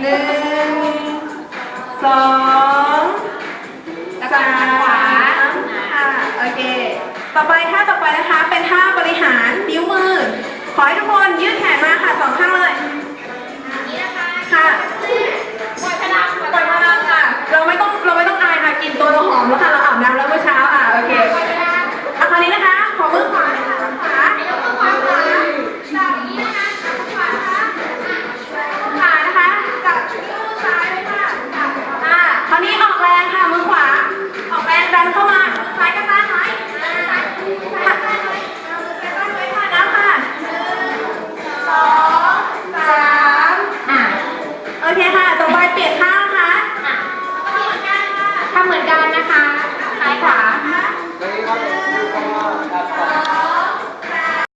งสองสามค่ะโอเค ต่อไปท่าต่อไปนะคะ เป็นท่าบริหารนิ้วมือ ขอให้ทุกคนยืดแขนมาค่ะสองข้างเลย ค่ะปล่อยพลังค่ะ เราไม่ต้องเราไม่ต้องอายค่ะกลินตัวเราหอมแล้วค่ะ เราอาบน้ำแล้วเมื่อเช้า เคค่ะ ต่อไปเปลี่ยนข้างนะคะอะทำเหมือนกันนะคะ